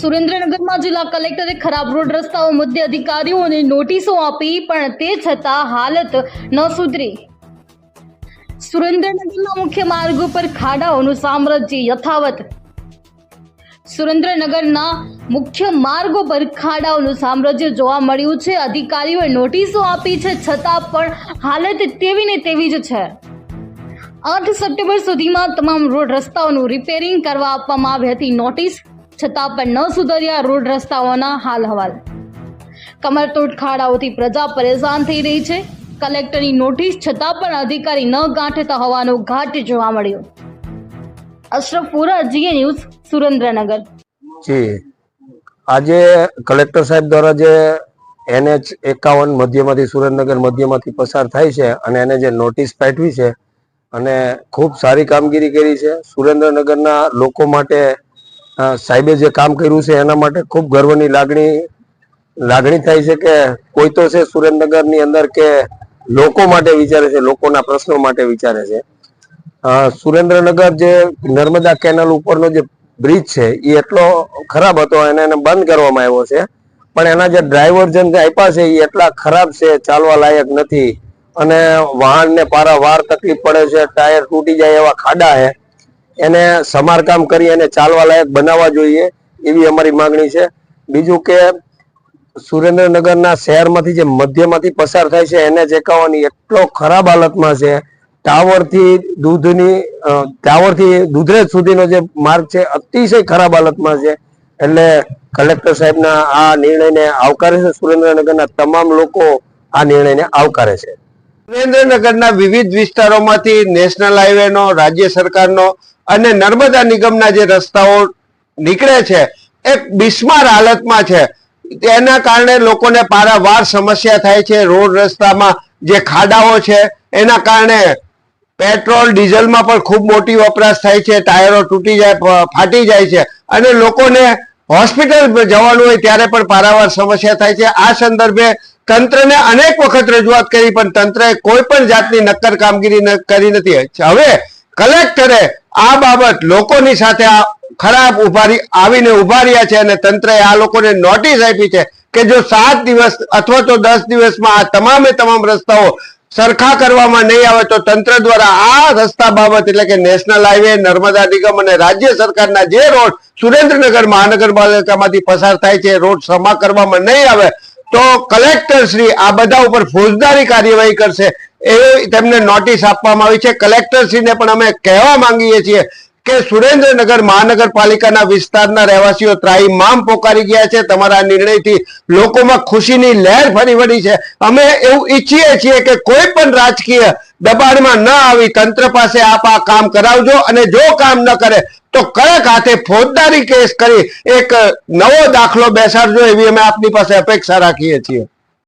સુરેન્દ્રનગરમાં જિલ્લા કલેક્ટરે ખરાબ રોડ રસ્તાઓ મુદ્દે અધિકારીઓને નોટિસો આપી, પણ તે છતાં હાલત ન સુધરી. સુરેન્દ્રનગરના મુખ્ય માર્ગો પર ખાડાઓનું સામ્રાજ્ય યથાવત. સુરેન્દ્રનગરના મુખ્ય માર્ગો પર ખાડાઓનું સામ્રાજ્ય જોવા મળ્યું છે. અધિકારીઓએ નોટિસો આપી છે, છતાં પણ હાલત તેવી ને તેવી જ છે. આઠ સપ્ટેમ્બર સુધીમાં તમામ રોડ રસ્તાઓનું રિપેરિંગ કરવા આપવામાં આવી હતી નોટિસ. છતાં પણ ન સુધર્યા રોડ રસ્તાઓના હાલ હવાલ. કમરતોડ ખાડાઓથી પ્રજા પરેશાન થઈ રહી છે. કલેક્ટરની નોટિસ છતાં પણ અધિકારી ન ગાંઠતા હોવાનો ઘાટ જોવા મળ્યો. અશરફપુરા જીએ ન્યૂઝ સુરેન્દ્રનગર. જી. આજે કલેક્ટર સાહેબ દ્વારા જે એનએચ એકાવન મધ્યમાંથી સુરેન્દ્રનગર મધ્યમાંથી પસાર થાય છે અને એને જે નોટિસ પાઠવી છે અને ખૂબ સારી કામગીરી કરી છે, સુરેન્દ્રનગરના લોકો માટે સાહેબે જે કામ કર્યું છે એના માટે ખૂબ ગર્વની લાગણી લાગણી થાય છે કે કોઈ તો છે સુરેન્દ્રનગરની અંદર કે લોકો માટે વિચારે છે, લોકોના પ્રશ્નો માટે વિચારે છે. સુરેન્દ્રનગર જે નર્મદા કેનાલ ઉપરનો જે બ્રિજ છે, એ એટલો ખરાબ હતો અને એને બંધ કરવામાં આવ્યો છે. પણ એના જે ડ્રાઈવર્જન જે આપ્યા છે, એ એટલા ખરાબ છે, ચાલવા લાયક નથી. અને વાહનને પારાવાર તકલીફ પડે છે, ટાયર તૂટી જાય એવા ખાડા છે. એને સમારકામ કરી અને ચાલવા લાયક બનાવવા જોઈએ એવી અમારી માંગણી છે. બીજું કે સુરેન્દ્રનગરના શહેરમાંથી જે મધ્યમાંથી પસાર થાય છે, એને જ એટલો ખરાબ હાલતમાં છે. ટાવરથી દૂધની ટાવરથી દૂધરેજ સુધીનો જે માર્ગ છે, અતિશય ખરાબ હાલતમાં છે. એટલે કલેક્ટર સાહેબના આ નિર્ણયને આવકારે છે, સુરેન્દ્રનગરના તમામ લોકો આ નિર્ણયને આવકારે છે. સુરેન્દ્રનગરના વિવિધ વિસ્તારોમાંથી નેશનલ હાઈવેનો, રાજ્ય સરકારનો અને નર્મદા નિગમના જે રસ્તાઓ નીકળે છે એ બિસ્માર હાલતમાં છે. તેના કારણે લોકોને પારાવાર સમસ્યા થાય છે. રોડ રસ્તામાં જે ખાડાઓ છે, એના કારણે પેટ્રોલ, ડીઝલમાં પણ ખૂબ મોટી વપરાશ થાય છે. ટાયરો તૂટી જાય ફાટી જાય છે અને લોકોને હોસ્પિટલ જવાનું હોય ત્યારે પણ પારાવાર સમસ્યા થાય છે. આ સંદર્ભે તંત્રને અનેક વખત રજૂઆત કરી, પણ તંત્રએ કોઈ પણ જાતની નક્કર કામગીરી કરી નથી. હવે કલેક્ટરે આ બાબત લોકોની સાથે આ ખરાબ ઉભારી, આવીને ઊભા રહ્યા છે અને તંત્રએ આ લોકોને નોટિસ આપી છે કે જો સાત દિવસ અથવા તો દસ દિવસમાં આ તમામે તમામ રસ્તાઓ સરખા કરવામાં નહીં આવે તો તંત્ર દ્વારા આ રસ્તા બાબત એટલે કે નેશનલ હાઈવે, નર્મદા નિગમ અને રાજ્ય સરકારના જે રોડ સુરેન્દ્રનગર મહાનગરપાલિકામાંથી પસાર થાય છે રોડ સમા કરવામાં નહીં આવે તો કલેક્ટર શ્રી આ બધા ઉપર ફોજદારી કાર્યવાહી કરશે. એ તેમને નોટિસ આપવામાં આવી છે. કલેક્ટર શ્રીને પણ અમે કહેવા માંગીએ છીએ કે સુરેન્દ્રનગર મહાનગરપાલિકાના વિસ્તારના રહેવાસીઓ ત્રાહીમામ પોકારી ગયા છે. તમારા નિર્ણયથી લોકોમાં ખુશીની લહેર ફરી વળી છે. અમે એવું ઈચ્છીએ છીએ કે કોઈ પણ રાજકીય દબાણમાં ન આવી તંત્ર પાસે આપ આ કામ કરાવજો અને જો કામ ન કરે તો કડક હાથે ફોજદારી કેસ કરી એક નવો દાખલો બેસાડજો એવી અમે આપની પાસે અપેક્ષા રાખીએ છીએ.